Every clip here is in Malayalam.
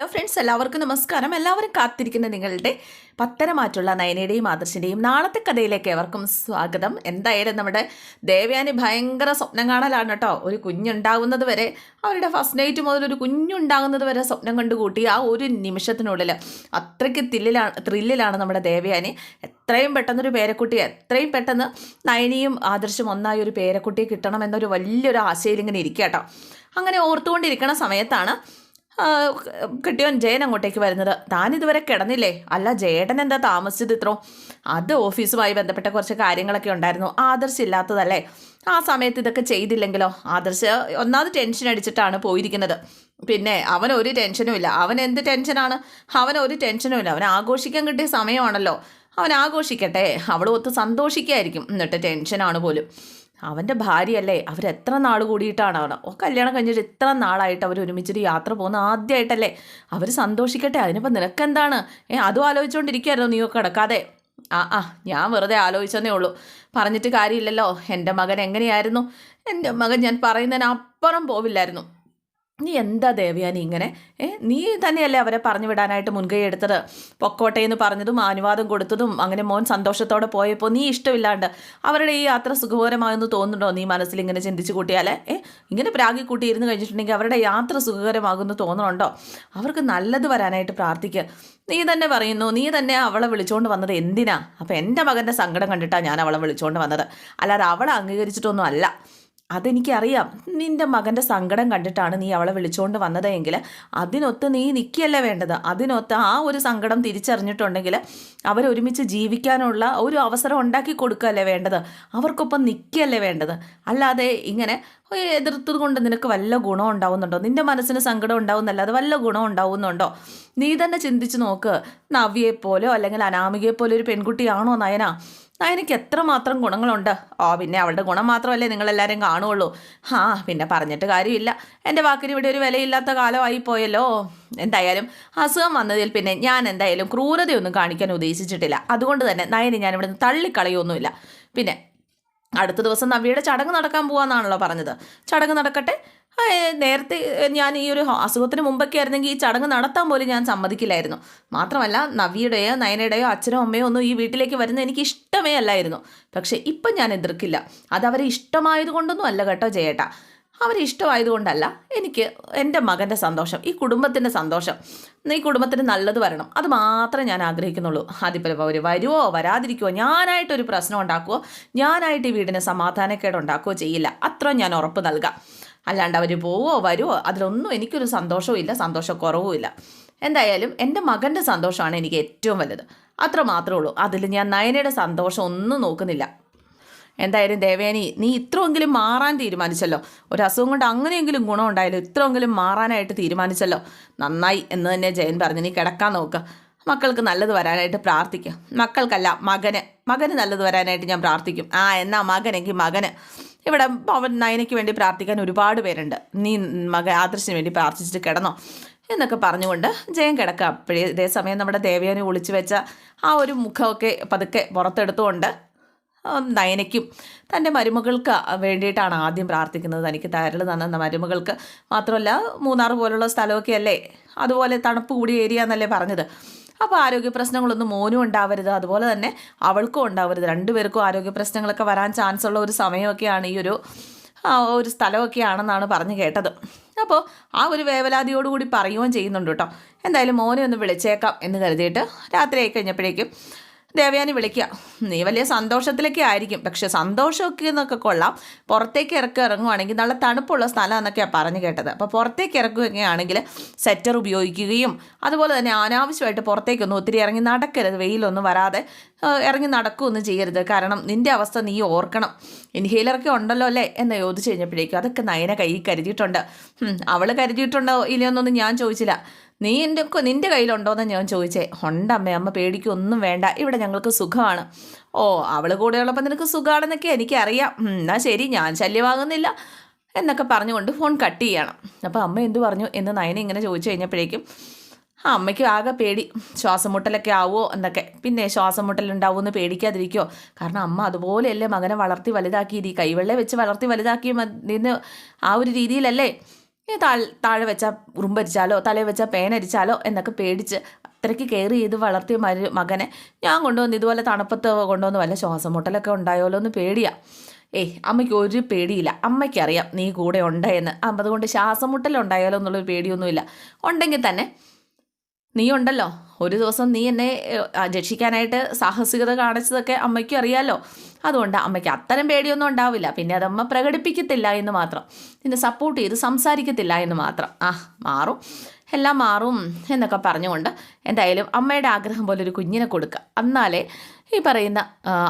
ഹലോ ഫ്രണ്ട്സ് എല്ലാവർക്കും നമസ്കാരം. എല്ലാവരും കാത്തിരിക്കുന്ന നിങ്ങളുടെ പത്തരമാറ്റുള്ള നയനയുടെയും ആദർശിന്റെയും നാളത്തെ കഥയിലേക്ക് എവർക്കും സ്വാഗതം. എന്തായാലും നമ്മുടെ ദേവയാനി ഭയങ്കര സ്വപ്നം കാണലാണ് കേട്ടോ. ഒരു കുഞ്ഞുണ്ടാകുന്നത് വരെ അവരുടെ ഫസ്റ്റ് നൈറ്റ് മുതൽ ഒരു കുഞ്ഞുണ്ടാകുന്നത് വരെ സ്വപ്നം കണ്ടു കൂട്ടി ആ ഒരു നിമിഷത്തിനുള്ളിൽ അത്രയ്ക്ക് തില്ലിലാണ് ത്രില്ലിലാണ് നമ്മുടെ ദേവയാനി. എത്രയും പെട്ടെന്നൊരു പേരക്കുട്ടി എത്രയും പെട്ടെന്ന് നയനിയും ആദർശം ഒന്നായി ഒരു പേരക്കുട്ടിയെ കിട്ടണം എന്നൊരു വലിയൊരു ആശയിൽ ഇങ്ങനെ ഇരിക്കുക കേട്ടോ. അങ്ങനെ ഓർത്തുകൊണ്ടിരിക്കുന്ന സമയത്താണ് കെട്ടിയോൻ ജയൻ അങ്ങോട്ടേക്ക് വരുന്നത്. താൻ ഇതുവരെ കിടന്നില്ലേ? അല്ല ജയേട്ടൻ എന്താ താമസിച്ചത് ഇത്രോ? അത് ഓഫീസുമായി ബന്ധപ്പെട്ട കുറച്ച് കാര്യങ്ങളൊക്കെ ഉണ്ടായിരുന്നു. ആദർശ് ഇല്ലാത്തതല്ലേ? ആ സമയത്ത് ഇതൊക്കെ ചെയ്തില്ലെങ്കിലോ? ആദർശ് ഒന്നാമത് ടെൻഷൻ അടിച്ചിട്ടാണ് പോയിരിക്കുന്നത്. പിന്നെ അവൻ ഒരു ടെൻഷനും ഇല്ല. അവൻ എന്ത് ടെൻഷനാണ്? അവൻ ഒരു ടെൻഷനും ഇല്ല. അവൻ ആഘോഷിക്കാൻ കിട്ടിയ സമയമാണല്ലോ. അവൻ ആഘോഷിക്കട്ടെ. അവൾ ഒത്ത് സന്തോഷിക്കായിരിക്കും. എന്നിട്ട് ടെൻഷനാണ് പോലും. അവന്റെ ഭാര്യയല്ലേ അവരെത്ര നാൾ കൂടിയിട്ടാണ് അവർ ഓ കല്യാണം കഴിഞ്ഞിട്ട് ഇത്ര നാളായിട്ട് അവർ ഒരുമിച്ചൊരു യാത്ര പോകുന്ന ആദ്യമായിട്ടല്ലേ അവർ സന്തോഷിക്കട്ടെ അതിനിപ്പോൾ നിനക്കെന്താണ്? ഏ അതും ആലോചിച്ചുകൊണ്ടിരിക്കുകയായിരുന്നു നീ കിടക്കാതെ. ആ ആ ഞാൻ വെറുതെ ആലോചിച്ചെന്നേ ഉള്ളൂ. പറഞ്ഞിട്ട് കാര്യമില്ലല്ലോ. എന്റെ മകൻ എങ്ങനെയായിരുന്നു? എന്റെ മകൻ ഞാൻ പറയുന്നതിന് അപ്പുറം പോവില്ലായിരുന്നു. നീ എന്താ ദേവയാനി ഇങ്ങനെ? ഏ നീ തന്നെയല്ലേ അവരെ പറഞ്ഞു വിടാനായിട്ട് മുൻകൈ എടുത്തത്? പൊക്കോട്ടെ എന്ന് പറഞ്ഞതും അനുവാദം കൊടുത്തതും അങ്ങനെ മോൻ സന്തോഷത്തോടെ പോയപ്പോൾ നീ ഇഷ്ടമില്ലാണ്ട് അവരുടെ ഈ യാത്ര സുഖകരമായെന്ന് തോന്നുന്നുണ്ടോ? നീ മനസ്സിൽ ഇങ്ങനെ ചിന്തിച്ചു കൂട്ടിയാലേ? ഏ ഇങ്ങനെ പ്രാഗി കൂട്ടിയിരുന്ന് കഴിഞ്ഞിട്ടുണ്ടെങ്കിൽ അവരുടെ യാത്ര സുഖകരമാകുമെന്ന് തോന്നണുണ്ടോ അവർക്ക് നല്ലത് വരാനായിട്ട് പ്രാർത്ഥിക്കുക നീ തന്നെ പറയുന്നു നീ തന്നെ അവളെ വിളിച്ചുകൊണ്ട് വന്നത് എന്തിനാ? അപ്പം എന്റെ മകന്റെ സങ്കടം കണ്ടിട്ടാണ് ഞാൻ അവളെ വിളിച്ചുകൊണ്ട് വന്നത്. അല്ലാതെ അവളെ അംഗീകരിച്ചിട്ടൊന്നും അല്ല. അതെനിക്കറിയാം. നിന്റെ മകന്റെ സങ്കടം കണ്ടിട്ടാണ് നീ അവളെ വിളിച്ചുകൊണ്ട് വന്നത് എങ്കിൽ അതിനൊത്ത് നീ നിൽക്കുകയല്ല വേണ്ടത്? അതിനൊത്ത് ആ ഒരു സങ്കടം തിരിച്ചറിഞ്ഞിട്ടുണ്ടെങ്കിൽ അവരൊരുമിച്ച് ജീവിക്കാനുള്ള ഒരു അവസരം ഉണ്ടാക്കി കൊടുക്കുകയല്ലേ വേണ്ടത്? അവർക്കൊപ്പം നിൽക്കുകയല്ലേ വേണ്ടത്? അല്ലാതെ ഇങ്ങനെ എതിർത്തത് കൊണ്ട് നിനക്ക് വല്ല ഗുണം ഉണ്ടാവുന്നുണ്ടോ? നിന്റെ മനസ്സിന് സങ്കടം ഉണ്ടാവുന്നല്ലാതെ വല്ല ഗുണം ഉണ്ടാവുന്നുണ്ടോ? നീ തന്നെ ചിന്തിച്ച് നോക്ക്. നവ്യയെപ്പോലോ അല്ലെങ്കിൽ അനാമികയെപ്പോലെ ഒരു പെൺകുട്ടിയാണോ നയന? നയനയ്ക്ക് എത്രമാത്രം ഗുണങ്ങളുണ്ട്? ഓ പിന്നെ അവളുടെ ഗുണം മാത്രമല്ലേ നിങ്ങളെല്ലാവരും കാണുള്ളൂ ആ പിന്നെ പറഞ്ഞിട്ട് കാര്യമില്ല. എന്റെ വാക്കിന് ഇവിടെ ഒരു വിലയില്ലാത്ത കാലമായി പോയല്ലോ. എന്തായാലും അസുഖം വന്നതിൽ പിന്നെ ഞാൻ എന്തായാലും ക്രൂരതയൊന്നും കാണിക്കാൻ ഉദ്ദേശിച്ചിട്ടില്ല. അതുകൊണ്ട് തന്നെ നയനെ ഞാൻ ഇവിടുന്ന് തള്ളിക്കളയൊന്നുമില്ല പിന്നെ അടുത്ത ദിവസം നവ്യയുടെ ചടങ്ങ് നടക്കാൻ പോവാന്നാണല്ലോ പറഞ്ഞത്. ചടങ്ങ് നടക്കട്ടെ. നേരത്തെ ഞാൻ ഈ ഒരു അസുഖത്തിന് മുമ്പൊക്കെ ആയിരുന്നെങ്കിൽ ഈ ചടങ്ങ് നടത്താൻ പോലും ഞാൻ സമ്മതിക്കില്ലായിരുന്നു. മാത്രമല്ല നവിയുടെയോ നയനയുടെയോ അച്ഛനോ അമ്മയോ ഒന്നും ഈ വീട്ടിലേക്ക് വരുന്ന എനിക്ക് ഇഷ്ടമേ അല്ലായിരുന്നു. പക്ഷേ ഇപ്പം ഞാൻ എതിർക്കില്ല. അതവരെ ഇഷ്ടമായത് കൊണ്ടൊന്നും അല്ല കേട്ടോ ജയേട്ടാ. അവരെ ഇഷ്ടമായതുകൊണ്ടല്ല എനിക്ക് എന്റെ മകന്റെ സന്തോഷം ഈ കുടുംബത്തിന്റെ സന്തോഷം. ഈ കുടുംബത്തിന് നല്ലത് വരണം. അത് മാത്രമേ ഞാൻ ആഗ്രഹിക്കുന്നുള്ളൂ. അതിപ്പോൾ അവർ വരുമോ വരാതിരിക്കുമോ ഞാനായിട്ടൊരു പ്രശ്നം ഉണ്ടാക്കുമോ ഞാനായിട്ട് ഈ വീടിന് സമാധാനക്കേട് ഉണ്ടാക്കുകയോ ചെയ്യില്ല. അത്ര ഞാൻ ഉറപ്പ് നൽകാം. അല്ലാണ്ട് അവർ പോവോ വരുമോ അതിലൊന്നും എനിക്കൊരു സന്തോഷവും ഇല്ല സന്തോഷക്കുറവും ഇല്ല. എന്തായാലും എന്റെ മകന്റെ സന്തോഷമാണ് എനിക്ക് ഏറ്റവും വലുത്. അത്ര മാത്രമേ ഉള്ളൂ. അതിൽ ഞാൻ നയനയുടെ സന്തോഷം ഒന്നും നോക്കുന്നില്ല. എന്തായാലും ദേവേനി നീ ഇത്രയെങ്കിലും മാറാൻ തീരുമാനിച്ചല്ലോ. ഒരു അസുഖം കൊണ്ട് അങ്ങനെയെങ്കിലും ഗുണം ഉണ്ടായാലും ഇത്രയെങ്കിലും മാറാനായിട്ട് തീരുമാനിച്ചല്ലോ. നന്നായി എന്ന് തന്നെ ജയൻ പറഞ്ഞു. നീ കിടക്കാൻ നോക്കുക മക്കൾക്ക് നല്ലത് വരാനായിട്ട് പ്രാർത്ഥിക്കുക മക്കൾക്കല്ല മകന്. മകന് നല്ലത് വരാനായിട്ട് ഞാൻ പ്രാർത്ഥിക്കും. ആ എന്നാ മകനെങ്കിൽ മകന് ഇവിടെ അവൻ നയനയ്ക്ക് വേണ്ടി പ്രാർത്ഥിക്കാൻ ഒരുപാട് പേരുണ്ട്. നീ മക ആദർശിന് വേണ്ടി പ്രാർത്ഥിച്ചിട്ട് കിടന്നോ? എന്നൊക്കെ പറഞ്ഞുകൊണ്ട് ജയൻ കിടക്കുക അപ്പോഴേ ഇതേ സമയം നമ്മുടെ ദേവയാനി ഒളിച്ചു വെച്ച ആ ഒരു മുഖമൊക്കെ പതുക്കെ പുറത്തെടുത്തുകൊണ്ട് നയനയ്ക്കും തന്റെ മരുമകൾക്ക് വേണ്ടിയിട്ടാണ് ആദ്യം പ്രാർത്ഥിക്കുന്നത്. തനിക്ക് തരൽ തന്ന മരുമകൾക്ക് മാത്രമല്ല മൂന്നാർ പോലുള്ള സ്ഥലമൊക്കെ അല്ലേ? അതുപോലെ തണുപ്പ് കൂടിയ ഏരിയ എന്നല്ലേ പറഞ്ഞത്. അപ്പോൾ ആരോഗ്യ പ്രശ്നങ്ങളൊന്നും മോനും ഉണ്ടാവരുത്. അതുപോലെ തന്നെ അവൾക്കും ഉണ്ടാവരുത്. രണ്ടുപേർക്കും ആരോഗ്യ പ്രശ്നങ്ങളൊക്കെ വരാൻ ചാൻസ് ഉള്ള ഒരു സമയമൊക്കെയാണ് ഈ ഒരു ഒരു സ്ഥലമൊക്കെയാണെന്നാണ് പറഞ്ഞു കേട്ടത്. അപ്പോൾ ആ ഒരു വേവലാതിയോടുകൂടി പറയുകയും ചെയ്യുന്നുണ്ട് കേട്ടോ. എന്തായാലും മോനെ ഒന്ന് വിളിച്ചേക്കാം എന്ന് കരുതിയിട്ട് രാത്രിയായി കഴിഞ്ഞപ്പോഴേക്കും ദേവയാനി വിളിക്കുക നീ വലിയ സന്തോഷത്തിലൊക്കെ ആയിരിക്കും. പക്ഷെ സന്തോഷമൊക്കെ എന്നൊക്കെ കൊള്ളാം. പുറത്തേക്ക് ഇറക്കി ഇറങ്ങുവാണെങ്കിൽ നല്ല തണുപ്പുള്ള സ്ഥലം എന്നൊക്കെയാണ് പറഞ്ഞു കേട്ടത്. അപ്പോൾ പുറത്തേക്ക് ഇറക്കുകയാണെങ്കിൽ സെറ്റർ ഉപയോഗിക്കുകയും അതുപോലെ തന്നെ അനാവശ്യമായിട്ട് പുറത്തേക്കൊന്നും ഒത്തിരി ഇറങ്ങി നടക്കരുത്. വെയിലൊന്നും വരാതെ ഇറങ്ങി നടക്കുകയൊന്നും ചെയ്യരുത്. കാരണം നിന്റെ അവസ്ഥ നീ ഓർക്കണം. ഇൻഹേലറൊക്കെ ഉണ്ടല്ലോ അല്ലേ എന്ന് ചോദിച്ചു കഴിഞ്ഞപ്പോഴേക്കും അതൊക്കെ നയന കൈ കരുതിയിട്ടുണ്ട്. അവൾ കരുതിയിട്ടുണ്ടോ ഇല്ലയോന്നൊന്നും ഞാൻ ചോദിച്ചില്ല. നീ എന്റെ നിന്റെ കയ്യിലുണ്ടോയെന്ന് ഞാൻ ചോദിച്ചേ. ഉണ്ടമ്മേ അമ്മ പേടിക്കൊന്നും വേണ്ട. ഇവിടെ ഞങ്ങൾക്ക് സുഖമാണ്. ഓ അവൾ കൂടെയുള്ളപ്പോൾ നിനക്ക് സുഖമാണെന്നൊക്കെ എനിക്കറിയാം. എന്നാൽ എന്നാ ശരി ഞാൻ ശല്യമാകുന്നില്ല. എന്നൊക്കെ പറഞ്ഞുകൊണ്ട് ഫോൺ കട്ട് ചെയ്യണം. അപ്പോൾ അമ്മ എന്തു പറഞ്ഞു? എന്ന് നയന ഇങ്ങനെ ചോദിച്ചു കഴിഞ്ഞപ്പോഴേക്കും ആ അമ്മയ്ക്ക് ആകെ പേടി. ശ്വാസം മുട്ടലൊക്കെ ആവുമോ എന്നൊക്കെ. പിന്നെ ശ്വാസം മുട്ടലുണ്ടാവുമോ എന്ന് പേടിക്കാതിരിക്കുമോ കാരണം അമ്മ അതുപോലെയല്ലേ മകനെ വളർത്തി വലുതാക്കിയത്. ഈ കൈവെള്ളെ വെച്ച് വളർത്തി വലുതാക്കിയ മ- നിന്ന് ആ ഒരു രീതിയിലല്ലേ? ഈ താഴെ താഴെ വെച്ചാൽ ഉറുമ്പരിച്ചാലോ തലയിൽ വെച്ചാൽ പേനരിച്ചാലോ എന്നൊക്കെ പേടിച്ച് അത്രയ്ക്ക് കെയർ ചെയ്ത് വളർത്തിയ മരു മകനെ ഞാൻ കൊണ്ടുവന്ന് ഇതുപോലെ തണുപ്പത്ത് കൊണ്ടുവന്ന് വല്ല ശ്വാസം മുട്ടലൊക്കെ ഉണ്ടായോലോ എന്ന് പേടിയാണ് ഏയ് അമ്മയ്ക്ക് ഒരു പേടിയില്ല. അമ്മയ്ക്കറിയാം നീ കൂടെ ഉണ്ട് എന്ന് അതുകൊണ്ട് ശ്വാസം മുട്ടലുണ്ടായാലോ എന്നുള്ളൊരു പേടിയൊന്നുമില്ല. ഉണ്ടെങ്കിൽ തന്നെ നീ ഉണ്ടല്ലോ ഒരു ദിവസം നീ എന്നെ രക്ഷിക്കാനായിട്ട് സാഹസികത കാണിച്ചതൊക്കെ അമ്മയ്ക്കും അറിയാമല്ലോ അതുകൊണ്ട് അമ്മയ്ക്ക് അത്തരം പേടിയൊന്നും ഉണ്ടാവില്ല. പിന്നെ അതമ്മ പ്രകടിപ്പിക്കത്തില്ല എന്ന് മാത്രം. നിന്നെ സപ്പോർട്ട് ചെയ്ത് സംസാരിക്കത്തില്ല എന്ന് മാത്രം. ആ മാറും. എല്ലാം മാറും എന്നൊക്കെ പറഞ്ഞുകൊണ്ട് എന്തായാലും അമ്മയുടെ ആഗ്രഹം പോലെ ഒരു കുഞ്ഞിനെ കൊടുക്കുക എന്നാലേ ഈ പറയുന്ന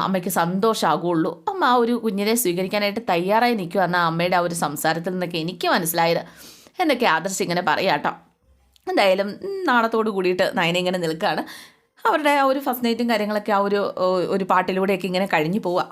അമ്മയ്ക്ക് സന്തോഷമാകുള്ളൂ അമ്മ ആ ഒരു കുഞ്ഞിനെ സ്വീകരിക്കാനായിട്ട് തയ്യാറായി നിൽക്കുക എന്ന അമ്മയുടെ ആ ഒരു സംസാരത്തിൽ നിന്നൊക്കെ എനിക്ക് മനസ്സിലായത്. എന്നൊക്കെ ആദർശ് ഇങ്ങനെ പറയാം കേട്ടോ എന്തായാലും നാണത്തോട് കൂടിയിട്ട് നയന ഇങ്ങനെ നിൽക്കുകയാണ് അവരുടെ ആ ഒരു ഫസ്റ്റ് നൈറ്റും കാര്യങ്ങളൊക്കെ ആ ഒരു ഒരു പാട്ടിലൂടെയൊക്കെ ഇങ്ങനെ കഴിഞ്ഞു പോവുക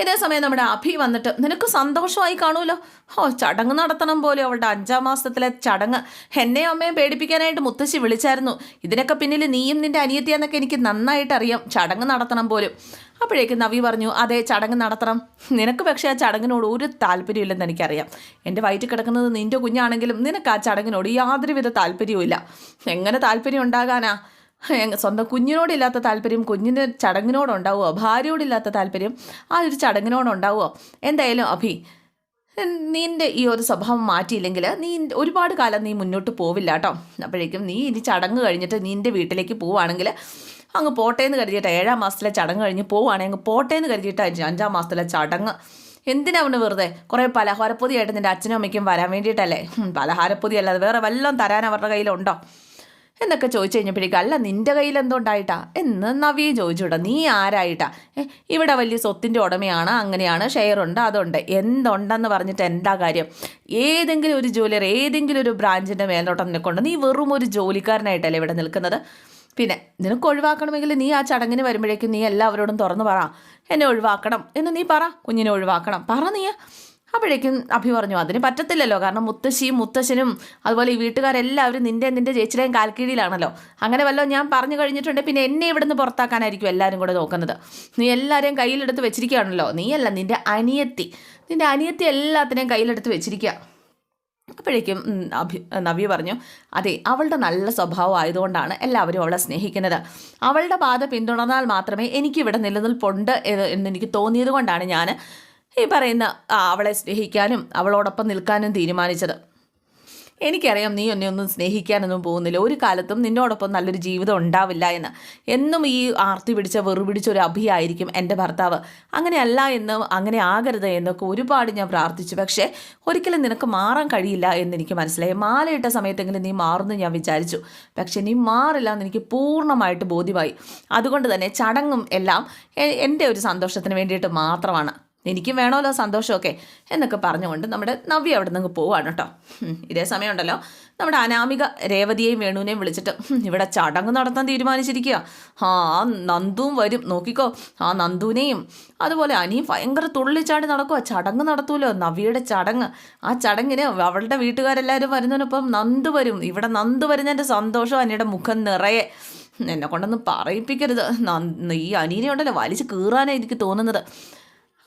ഇതേ സമയം നമ്മുടെ അഭി വന്നിട്ട് നിനക്ക് സന്തോഷമായി കാണുമല്ലോ? ഓ ചടങ്ങ് നടത്തണം പോലെ അവളുടെ അഞ്ചാം മാസത്തിലെ ചടങ്ങ്. എന്നെ അമ്മയെ പേടിപ്പിക്കാനായിട്ട് മുത്തശ്ശി വിളിച്ചായിരുന്നു. ഇതിനൊക്കെ പിന്നിൽ നീയും നിന്റെ അനിയത്തിയാന്നൊക്കെ എനിക്ക് നന്നായിട്ട് അറിയാം ചടങ്ങ് നടത്തണം പോലും. അപ്പോഴേക്കും നവി പറഞ്ഞു അതെ ചടങ്ങ് നടത്തണം. നിനക്ക് പക്ഷേ ആ ചടങ്ങിനോട് ഒരു താല്പര്യമില്ലെന്ന് എനിക്കറിയാം. എന്റെ വയറ്റിൽ കിടക്കുന്നത് നിന്റെ കുഞ്ഞാണെങ്കിലും നിനക്ക് ആ ചടങ്ങിനോട് യാതൊരുവിധ താല്പര്യവും ഇല്ല എങ്ങനെ താല്പര്യം ഉണ്ടാകാനാ? സ്വന്തം കുഞ്ഞിനോടില്ലാത്ത താല്പര്യം കുഞ്ഞിന്റെ ചടങ്ങിനോടുണ്ടാവുമോ ഭാര്യയോടില്ലാത്ത താല്പര്യം ആ ഒരു ചടങ്ങിനോടുണ്ടാവുമോ എന്തായാലും അഭി നിന്റെ ഈ ഒരു സ്വഭാവം മാറ്റിയില്ലെങ്കിൽ നീ ഒരുപാട് കാലം നീ മുന്നോട്ട് പോവില്ല കേട്ടോ. അപ്പോഴേക്കും നീ ഇനി ചടങ്ങ് കഴിഞ്ഞിട്ട് നിന്റെ വീട്ടിലേക്ക് പോവുകയാണെങ്കിൽ അങ്ങ് പോട്ടേന്ന് കരുതിയിട്ട് ഏഴാം മാസത്തിലെ ചടങ്ങ് കഴിഞ്ഞ് പോവുകയാണെങ്കിൽ അങ്ങ് പോട്ടേന്ന് കരുതിയിട്ട് അഞ്ചാം മാസത്തിലെ ചടങ്ങ്. എന്തിനാ അവന് വെറുതെ? കുറേ പലഹാരപ്പൊതിയായിട്ട് നിന്റെ അച്ഛനും അമ്മയ്ക്കും വരാൻ വേണ്ടിയിട്ടല്ലേ? പലഹാരപ്പൊതി അല്ലാതെ വേറെ വല്ലതും തരാൻ അവരുടെ കയ്യിലുണ്ടോ? എന്നൊക്കെ ചോദിച്ചു കഴിഞ്ഞപ്പോഴേക്കും അല്ല നിന്റെ കയ്യിൽ എന്തുണ്ടായിട്ടാ? എന്ന് നവിയെ ചോദിച്ചുവിടാ നീ ആരായിട്ടാ? ഇവിടെ വലിയ സ്വത്തിന്റെ ഉടമയാണ് അങ്ങനെയാണ് ഷെയർ ഉണ്ട് അതുണ്ട് എന്തുണ്ടെന്ന് പറഞ്ഞിട്ട് എന്താ കാര്യം? ഏതെങ്കിലും ഒരു ജോലിയർ ഏതെങ്കിലും ഒരു ബ്രാഞ്ചിന്റെ മേലോട്ടം നിൽക്കൊണ്ട് നീ വെറും ഒരു ജോലിക്കാരനായിട്ടല്ലേ ഇവിടെ നിൽക്കുന്നത്? പിന്നെ നിനക്ക് ഒഴിവാക്കണമെങ്കിൽ നീ ആ ചടങ്ങിന് വരുമ്പോഴേക്കും നീ എല്ലാവരോടും തുറന്നു പറ. എന്നെ ഒഴിവാക്കണം എന്ന് നീ പറ കുഞ്ഞിനെ ഒഴിവാക്കണം. പറ നീ. അപ്പോഴേക്കും അഭി പറഞ്ഞു അതിന് പറ്റത്തില്ലല്ലോ. കാരണം മുത്തശ്ശിയും മുത്തശ്ശനും അതുപോലെ ഈ വീട്ടുകാരെല്ലാവരും നിന്റെ നിന്റെ ചേച്ചിയുടെയും കാൽക്കീഴിലാണല്ലോ. അങ്ങനെ വല്ലതും ഞാൻ പറഞ്ഞു കഴിഞ്ഞിട്ടുണ്ട്. പിന്നെ എന്നെ ഇവിടുന്ന് പുറത്താക്കാനായിരിക്കും എല്ലാവരും കൂടെ നോക്കുന്നത്. നീ എല്ലാവരെയും കയ്യിലെടുത്ത് വെച്ചിരിക്കുകയാണല്ലോ. നീയല്ല നിന്റെ അനിയത്തി. നിന്റെ അനിയത്തി എല്ലാത്തിനെയും കയ്യിലെടുത്ത് വെച്ചിരിക്കുക. അപ്പോഴേക്കും അഭി നവ്യ പറഞ്ഞു അതെ അവളുടെ നല്ല സ്വഭാവം ആയതുകൊണ്ടാണ് എല്ലാവരും അവളെ സ്നേഹിക്കുന്നത്. അവളുടെ പാത പിന്തുടർന്നാൽ മാത്രമേ എനിക്കിവിടെ നിലനിൽപ്പുണ്ട് എന്ന് എനിക്ക് തോന്നിയത് കൊണ്ടാണ് ഞാൻ ഈ പറയുന്ന അവളെ സ്നേഹിക്കാനും അവളോടൊപ്പം നിൽക്കാനും തീരുമാനിച്ചത്. എനിക്കറിയാം നീ എന്നെ ഒന്നും സ്നേഹിക്കാനൊന്നും പോകുന്നില്ല. ഒരു കാലത്തും നിന്നോടൊപ്പം നല്ലൊരു ജീവിതം ഉണ്ടാവില്ല എന്ന്. എന്നും ഈ ആർത്തി പിടിച്ച വെറു പിടിച്ച ഒരു അഭിയായിരിക്കും എന്റെ ഭർത്താവ്. അങ്ങനെയല്ല എന്ന് അങ്ങനെ ആകരുത് എന്നൊക്കെ ഒരുപാട് ഞാൻ പ്രാർത്ഥിച്ചു. പക്ഷേ ഒരിക്കലും നിനക്ക് മാറാൻ കഴിയില്ല എന്ന് എനിക്ക് മനസ്സിലായി. മാലയിട്ട സമയത്തെങ്കിലും നീ മാറുന്നു ഞാൻ വിചാരിച്ചു. പക്ഷേ നീ മാറില്ല എന്ന് എനിക്ക് പൂർണമായിട്ട് ബോധ്യമായി. അതുകൊണ്ട് തന്നെ ചടങ്ങും എല്ലാം എന്റെ ഒരു സന്തോഷത്തിന് വേണ്ടിയിട്ട് മാത്രമാണ്. എനിക്കും വേണമല്ലോ സന്തോഷമൊക്കെ എന്നൊക്കെ പറഞ്ഞുകൊണ്ട് നമ്മുടെ നവ്യ അവിടെ നിന്ന് പോവാണ് കേട്ടോ. ഇതേ സമയമുണ്ടല്ലോ. നമ്മുടെ അനാമിക രേവതിയെയും വേണുവിനെയും വിളിച്ചിട്ട് ഇവിടെ ചടങ്ങ് നടത്താൻ തീരുമാനിച്ചിരിക്കുക. ആ നന്ദുവും വരും. നോക്കിക്കോ ആ നന്ദുവിനെയും അതുപോലെ അനിയും ഭയങ്കര തുള്ളിച്ചാടി നടക്കുക ചടങ്ങ് നടത്തൂലോ? നവ്യയുടെ ചടങ്ങ്. ആ ചടങ്ങിന് അവളുടെ വീട്ടുകാരെല്ലാവരും വരുന്നതിനൊപ്പം നന്ദു വരും. ഇവിടെ നന്ദു വരുന്നതിന്റെ സന്തോഷം അനിയുടെ മുഖം നിറയെ. എന്നെ കൊണ്ടൊന്നും പറയിപ്പിക്കരുത്. ഈ അനീനെ ഉണ്ടല്ലോ വലിച്ച് കീറാനാണ് എനിക്ക് തോന്നുന്നത്.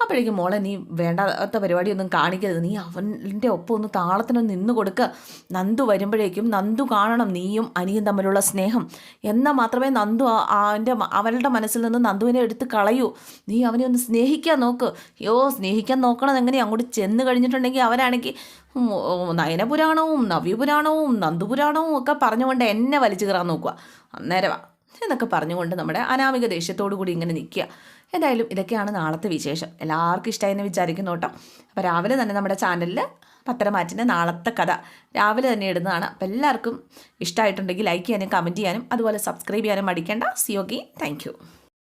അപ്പോഴേക്കും മോളെ നീ വേണ്ടാത്ത പരിപാടിയൊന്നും കാണിക്കരുത്. നീ അവന്റെ ഒപ്പം ഒന്ന് താളത്തിന് നിന്ന് കൊടുക്കുക നന്ദു വരുമ്പോഴേക്കും നന്ദു കാണണം നീയും അനിയും തമ്മിലുള്ള സ്നേഹം. എന്നാൽ മാത്രമേ നന്ദു അവന്റെ അവളുടെ മനസ്സിൽ നിന്ന് നന്ദുവിനെ എടുത്ത് കളയൂ. നീ അവനെ ഒന്ന് സ്നേഹിക്കാൻ നോക്ക്. യോ സ്നേഹിക്കാൻ നോക്കണം എങ്ങനെ അങ്ങോട്ട് ചെന്ന് കഴിഞ്ഞിട്ടുണ്ടെങ്കിൽ അവരാണെങ്കിൽ നയനപുരാണവും നവ്യപുരാണവും നന്ദുപുരാണവും ഒക്കെ പറഞ്ഞുകൊണ്ട് എന്നെ വലിച്ചു കയറാൻ നോക്കുക അന്നേരവാ എന്നൊക്കെ പറഞ്ഞുകൊണ്ട് നമ്മുടെ അനാമിക ദേഷ്യത്തോടു കൂടി ഇങ്ങനെ നിൽക്കുക. എന്തായാലും ഇതൊക്കെയാണ് നാളത്തെ വിശേഷം. എല്ലാവർക്കും ഇഷ്ടമായെന്ന് വിചാരിക്കുന്നു കേട്ടോ. അപ്പോൾ രാവിലെ തന്നെ നമ്മുടെ ചാനലിൽ പത്തരമാറ്റിന്റെ നാളത്തെ കഥ രാവിലെ തന്നെ ഇടുന്നതാണ്. അപ്പോൾ എല്ലാവർക്കും ഇഷ്ടമായിട്ടുണ്ടെങ്കിൽ ലൈക്ക് ചെയ്യാനും കമന്റ് ചെയ്യാനും അതുപോലെ സബ്സ്ക്രൈബ് ചെയ്യാനും മടിക്കേണ്ട. C okay thank